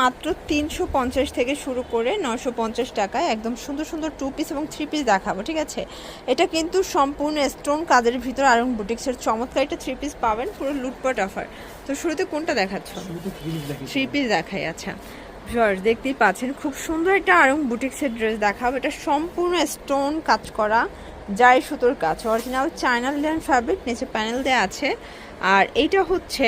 মাত্র তিনশো পঞ্চাশ থেকে শুরু করে নশো পঞ্চাশ টাকায় একদম সুন্দর সুন্দর টু পিস এবং থ্রি পিস দেখাবো ঠিক আছে? এটা কিন্তু সম্পূর্ণ স্টোন কাজের ভিতর আরং বুটিক্সের চমৎকার একটা থ্রি পিস পাবেন পুরো লুটপাট অফার তো শুরুতে কোনটা দেখাচ্ছ? থ্রি পিস দেখাই। আচ্ছা। ভিউয়ার্স দেখতেই পাচ্ছেন খুব সুন্দর একটা আরং বুটিক্সের ড্রেস দেখাবো। এটা সম্পূর্ণ স্টোন কাজ করা জাই সুতোর কাজ। অরিজিনাল চায়না লিলেন ফ্যাব্রিক নিচে প্যানেল দেওয়া আছে। আর এইটা হচ্ছে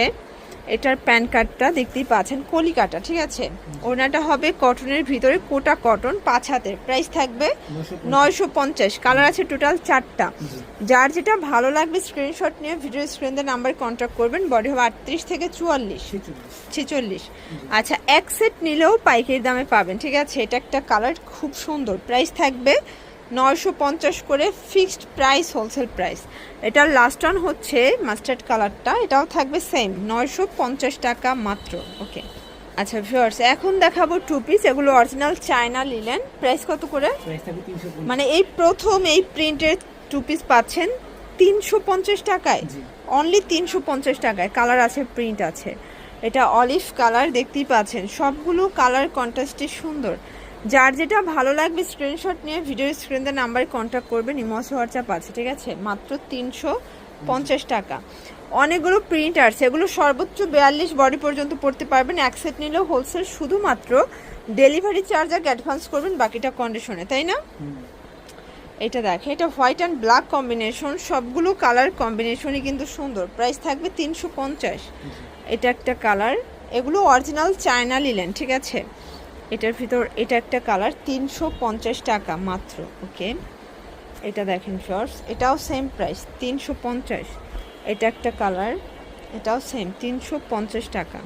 এটার প্যান কার্ডটা দেখতেই পাচ্ছেন কলিকাটা ঠিক আছে? ওনাটা হবে কটনের ভিতরে কোটা কটন পাঁচ হাতের। প্রাইস থাকবে নয়শো পঞ্চাশ। কালার আছে টোটাল চারটা। যার যেটা ভালো লাগবে স্ক্রিনশট নিয়ে ভিডিও স্ক্রিনদের নাম্বার কন্ট্যাক্ট করবেন বডি হবে আটত্রিশ থেকে চুয়াল্লিশ। ছেচল্লিশ। আচ্ছা এক সেট নিলেও পাইকারি দামে পাবেন ঠিক আছে? এটা একটা কালার খুব সুন্দর। প্রাইস থাকবে নয়শো পঞ্চাশ করে ফিক্সড প্রাইস হোলসেল প্রাইস। এটার লাস্ট অন হচ্ছে মাস্টার্ড কালারটা এটাও থাকবে সেম নয়শো পঞ্চাশ টাকা মাত্র। ওকে আচ্ছা ভিউয়ার্স এখন দেখাবো টু পিস এগুলো অরিজিনাল চায়না লিলেন প্রাইস কত করে? মানে এই প্রথম এই প্রিন্টের টু পিস পাচ্ছেন তিনশো পঞ্চাশ টাকায়? অনলি তিনশো পঞ্চাশ টাকায়। কালার আছে প্রিন্ট আছে। এটা অলিভ কালার দেখতেই পাচ্ছেন। সবগুলো কালার কন্ট্রাস্টে সুন্দর। যার যেটা ভালো লাগবে স্ক্রিনশট নিয়ে ভিডিও স্ক্রিনদের নাম্বারে কন্ট্যাক্ট করবেন ইমস হোয়াটসঅ্যাপ আছে ঠিক আছে? মাত্র তিনশো পঞ্চাশ টাকা। অনেকগুলো প্রিন্ট আছে এগুলো সর্বোচ্চ বিয়াল্লিশ বডি পর্যন্ত পড়তে পারবেন। এক সেট নিলেও হোলসেল শুধুমাত্র ডেলিভারি চার্জ আগে অ্যাডভান্স করবেন বাকিটা কন্ডিশনে তাই না? এটা দেখে এটা হোয়াইট অ্যান্ড ব্ল্যাক কম্বিনেশন সবগুলো কালার কম্বিনেশনই কিন্তু সুন্দর। প্রাইস থাকবে তিনশো পঞ্চাশ। এটা একটা কালার এগুলো অরিজিনাল চায়না লিলেন ঠিক আছে? এটার ভিতর, এটা একটা কালার, তিনশো পঞ্চাশ টাকা মাত্র, ওকে? এটা দেখেন শর্টস এটাও সেম প্রাইস তিনশো পঞ্চাশ। এটা একটা কালার, এটাও সেম তিনশো পঞ্চাশ টাকা।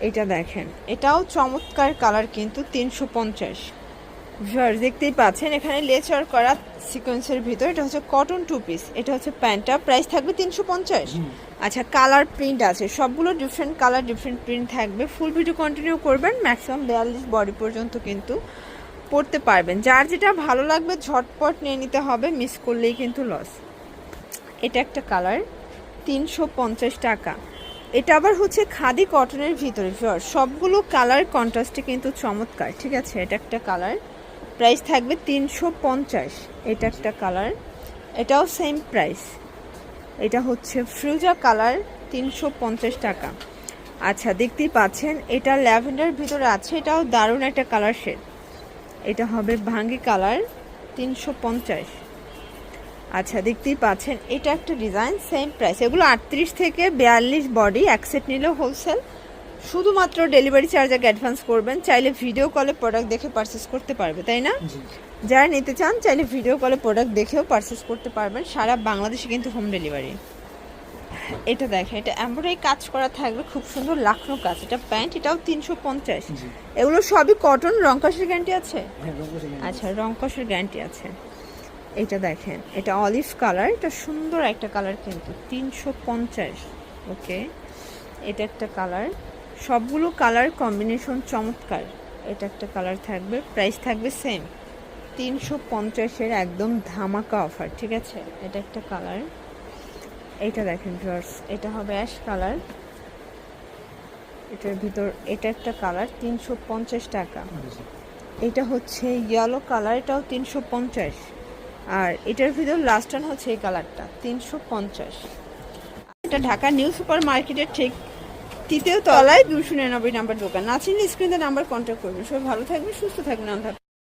এটা দেখেন, এটাও চমৎকার কালার কিন্তু, তিনশো পঞ্চাশ। ভিউয়ার্স দেখতেই পাচ্ছেন এখানে লেচার করা সিকোয়েন্সের ভিতর এটা হচ্ছে কটন টু পিস এটা হচ্ছে প্যান্টটা প্রাইস থাকবে তিনশো পঞ্চাশ। আচ্ছা কালার প্রিন্ট আছে সবগুলো ডিফারেন্ট কালার ডিফারেন্ট প্রিন্ট থাকবে ফুল ভিডিও কন্টিনিউ করবেন ম্যাক্সিমাম বিয়াল্লিশ বডি পর্যন্ত কিন্তু পড়তে পারবেন। যার যেটা ভালো লাগবে ঝটপট নিয়ে নিতে হবে মিস করলেই কিন্তু লস এটা একটা কালার তিনশো পঞ্চাশ টাকা। এটা আবার হচ্ছে খাদি কটনের ভিতরে সবগুলো কালার কন্ট্রাস্টে কিন্তু চমৎকার ঠিক আছে? এটা একটা কালার প্রাইস থাকবে তিনশো পঞ্চাশ। এটা একটা কালার। এটাও সেম প্রাইস এটা হচ্ছে ফ্রুজা কালার, তিনশো পঞ্চাশ টাকা। আচ্ছা দেখতেই পাচ্ছেন, এটা ল্যাভেন্ডার ভিতরে আছে, এটাও দারুণ একটা কালার শেড এটা হবে ভাঙ্গি কালার, তিনশো পঞ্চাশ। আচ্ছা দেখতেই পাচ্ছেন, এটা একটা ডিজাইন সেম প্রাইস এগুলো আটত্রিশ থেকে বিয়াল্লিশ বডি এক সেট নিলেও হোলসেল শুধুমাত্র ডেলিভারি চার্জ আগে অ্যাডভান্স করবেন চাইলে ভিডিও কলে প্রোডাক্ট দেখে পারচেস করতে পারবে তাই না? যারা নিতে চান চাইলে ভিডিও কলে প্রোডাক্ট দেখেও পারচেস করতে পারবেন সারা বাংলাদেশে কিন্তু হোম ডেলিভারি এটা দেখেন এটা এমব্রয়ডারি কাজ করা থাকবে খুব সুন্দর লাখনো কাজ। এটা প্যান্ট এটাও তিনশো পঞ্চাশ। এগুলো সবই কটন রংকসের গ্যারান্টি আছে? হ্যাঁ। আচ্ছা রংকসের গ্যারান্টি আছে। এটা দেখেন এটা অলিভ কালার এটা সুন্দর একটা কালার কিন্তু তিনশো পঞ্চাশ। ওকে এটা একটা কালার সবগুলো কালার কম্বিনেশন চমৎকার। এটা একটা কালার থাকবে প্রাইস থাকবে সেম তিনশো পঞ্চাশের একদম ধামাকা অফার ঠিক আছে? এটা একটা কালার এটা দেখেন ড্রস এটা হবে অ্যাশ কালার এটার ভিতর, এটা একটা কালার তিনশো পঞ্চাশ টাকা। এটা হচ্ছে ইয়েলো কালার এটাও তিনশো পঞ্চাশ। আর এটার ভিতর লাস্ট হচ্ছে এই কালারটা তিনশো পঞ্চাশ। এটা ঢাকা নিউ সুপার মার্কেটের ঠিক তৃতীয় তলায় দুশো নিরানব্বই নাম্বার দোকান নাচিন স্ক্রিনে নাম্বার কন্ট্যাক্ট করবেন সবাই ভালো থাকবেন, সুস্থ থাকবেন, আল্লাহ।